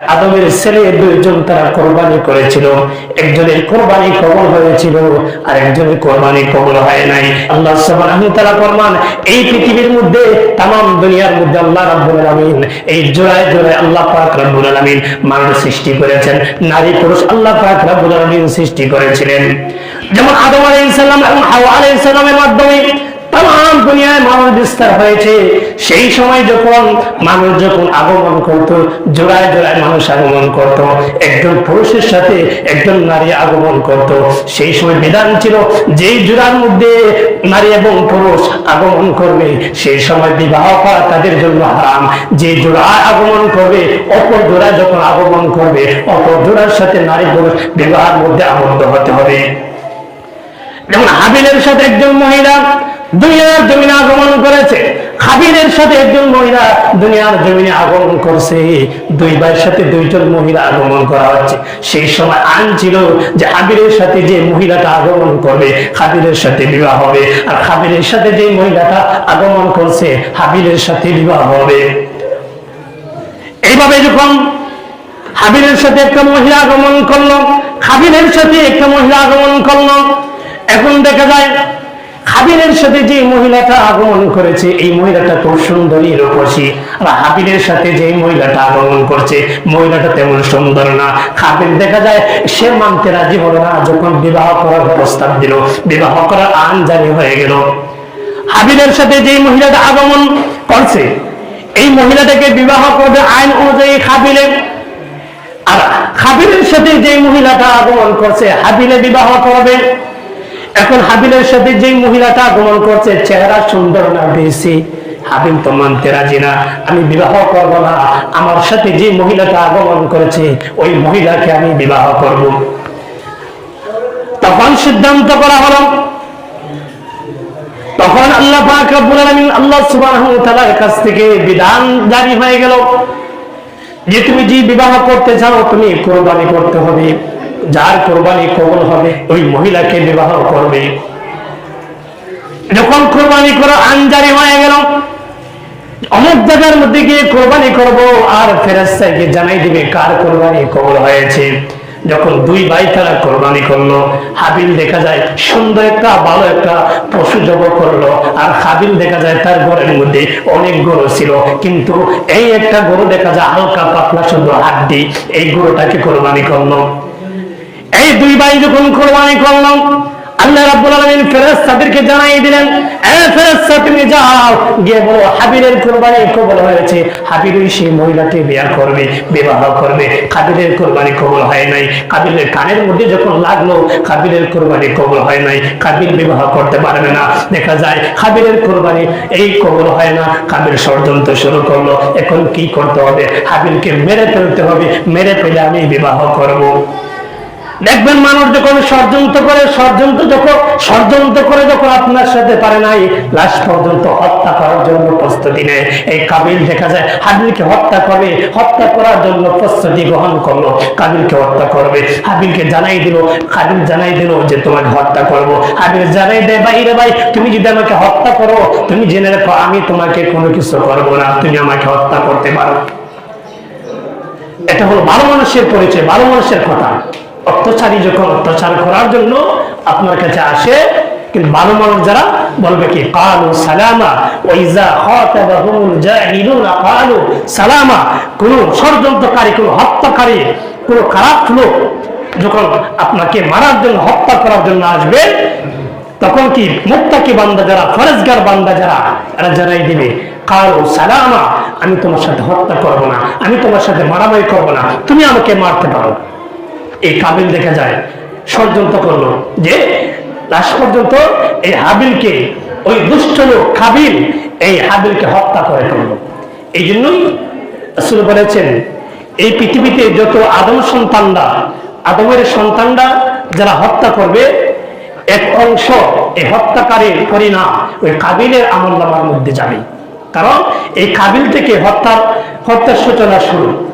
আদমের ছেলে দুইজন তারা কোরবানি করেছিল। একজনের কোরবানি কবল হয়েছিল আর একজনের কোরবানি কবল হয় নাই। আল্লাহ ওয়া তাআলা ফরমান, এই পৃথিবীর মধ্যে, তামাম দুনিয়ার মধ্যে আল্লাহ রাব্বুল আলামিন, এই জোড়ায় জোড়ায় আল্লাহ পাক রাব্বুল আলামিন মানুষ সৃষ্টি করেছেন। নারী পুরুষ আল্লাহ পাক রাব্বুল আলামিন সৃষ্টি করেছিলেন। যেমন আদম আলাইহিস সালাম এবং হাওয়া আলাইহিস সালামের মাধ্যমে তাম দুনিয়ায় মানুষ বিস্তার হয়েছে। সেই সময় যখন মানুষ যখন আগমন করত, জোড়ায় জোড়ায় মানুষ আগমন করত, একজন পুরুষের সাথে একজন নারী আগমন করত। সেই সময় বিধান ছিল, যেই জোড়ার মধ্যে নারী এবং পুরুষ আগমন করবে, সেই সময় বিবাহ করা তাদের জন্য হারাম। যে জোড়া আগমন করবে, অপর জোড়া যখন আগমন করবে, অপর জোড়ার সাথে নারী পুরুষ বিবাহের মধ্যে আবদ্ধ হতে হবে। যেমন হাবিলের সাথে একজন মহিলা দুনিয়ার জমিনে আগমন করেছে। হাবিলের সাথে একজন মহিলা দুনিয়ার জমিনে আগমন করছে। দুই ভাইয়ের সাথে দুইজন মহিলা আগমন করা হচ্ছে। সেই সময় আইন ছিল যে হাবিলের সাথে যে মহিলাটা আগমন করবে হাবিলের সাথে বিবাহ হবে। আর হাবিলের সাথে যে মহিলাটা আগমন করছে হাবিলের সাথে বিবাহ হবে। এইভাবে যখন হাবিলের সাথে একটা মহিলা আগমন করল হাবিলের সাথে একটা মহিলা আগমন করল, এখন দেখা যায় হাবিলের সাথে যে মহিলাটা আগমন করেছে, এই মহিলাটা খুব সুন্দরী রূপসী আর হাবিলের সাথে যে মহিলাটা আগমন করছে, মহিলাটা তেমন সুন্দর না। হাবিল দেখা যায়, সে মানতে রাজি হলো না, যখন বিবাহ করার প্রস্তাব দিল। বিবাহ করার আইন জারি হয়ে গেল। হাবিলের সাথে যে মহিলাটা আগমন করছে, এই মহিলাটাকে বিবাহ করবে আইন অনুযায়ী হাবিলের আর হাবিলের সাথে যে মহিলাটা আগমন করছে, হাবিলে বিবাহ করবে। এখন হাবিলের সাথে যে মহিলাটা আগমন করছে, চেহারা সুন্দর না বেশি। হাবিল তো মানতে রাজি না, আমি বিবাহ করব না। আমার সাথে যে মহিলাটা আগমন করেছে, ওই মহিলাকে আমি বিবাহ করব। তখন সিদ্ধান্ত করা হলো, তখন আল্লাহ পাক আল্লাহ সুবহানাহু কাছ থেকে বিধান জারি হয়ে গেল যে তুমি যে বিবাহ করতে চাও, তুমি কোরবানি করতে হবে। যার কোরবানি কবল হবে, ওই মহিলাকে বিবাহ করবে। যখন কোরবানি করো আনজারি হয়ে গেল, অনেক জায়গার মধ্যে গিয়ে কোরবানি করব, আর ফেরাস্তাকে জানাই দিবে কার কোরবানি কবল হয়েছে। যখন দুই ভাই তারা কোরবানি করল, হাবিল দেখা যায় সুন্দর একটা, ভালো একটা পশু জব করল, আর হাবিল দেখা যায় তার ঘরের মধ্যে অনেক গরু ছিল। কিন্তু এই একটা গরু দেখা যায় হালকা পাতলা শুধু হাড্ডি, এই গরুটাকে কোরবানি করল। এই দুই ভাই যখন কোরবানি করলাম, আল্লাহ রাব্বুল আলামিন ফেরেশতাদেরকে জানাই দিলেন, এ ফেরেশতা, তুমি যাও। গিয়ে বলো হাবিলের কোরবানি কবুল হয়েছে। হাবিলই সেই মহিলাকে বিয়ে করবে, বিবাহ করবে। কাবিলের কোরবানি কবুল হয় নাই। কাবিলের কানের মধ্যে যখন লাগল, কাবিলের কোরবানি কবুল হয় নাই। কাবিল বিবাহ করতে পারবে না। দেখা যায় হাবিলের কোরবানি এই কবুল হয় না। কাবিল ষড়যন্ত্র শুরু করল। এখন কি করতে হবে? হাবিলকে মেরে ফেলতে হবে। মেরে ফেলে আমি বিবাহ করব। দেখবেন মানুষ যখন ষড়যন্ত্র করে, ষড়যন্ত্র যখন ষড়যন্ত্র করে যখন আপনার সাথে পারে নাই লাস্ট পর্যন্ত হত্যা করার জন্য প্রস্তুতি নেয়। এই কাবিল দেখা যায়, হাবিলকে হত্যা করবে হত্যা করার জন্য প্রস্তুতি গ্রহণ করল, কাবিলকে হত্যা করবে। হাবিলকে জানাই দিল, কাবিল জানাই দিল যে তোমাকে হত্যা করব। হাবিল জানাই দেয়, ভাই রে ভাই, তুমি যদি আমাকে হত্যা করো, তুমি জেনে রাখো, আমি তোমাকে কোনো কিছু করব না, তুমি আমাকে হত্যা করতে পারো। এটা হলো ভালো মানুষের পরিচয় ভালো মানুষের কথা। অত্যাচারী যখন অত্যাচার করার জন্য আপনার কাছে আসে, কিন্তু ভালো মানুষ যারা বলবে কি, কালু সালামা ওইজা খাতাবাহুমুল জাহিলুনা কালু সালামা। কোন ষড়যন্ত্রকারী, কোন হত্যাকারী, কোন খারাপ লোক যখন আপনাকে মারার জন্য, হত্যা করার জন্য আসবে, তখন কি মুক্তাকি বান্দা যারা, ফরেজগার বান্দা যারা, এরা জানাই দিবে কারও সালামা, আমি তোমার সাথে হত্যা করব না, আমি তোমার সাথে মারামারি করব না, তুমি আমাকে মারতে পারো। এই কাবিল দেখা যায়। ষড়যন্ত্র করল। যে লাশ পর্যন্ত এই হাবিলকে, ওই দুষ্ট লোক কাবিল, এই হাবিলকে হত্যা করে ফেলল। এই জন্যই আসলে বলেছেন, এই পৃথিবীতে যত আদম সন্তানরা, আদমের সন্তানরা যারা হত্যা করবে, এক অংশ এই হত্যাকারীর পরিণাম ওই কাবিলের আমল নামার মধ্যে যাবে। কারণ এই কাবিল থেকে হত্যার হত্যার সূচনা শুরু।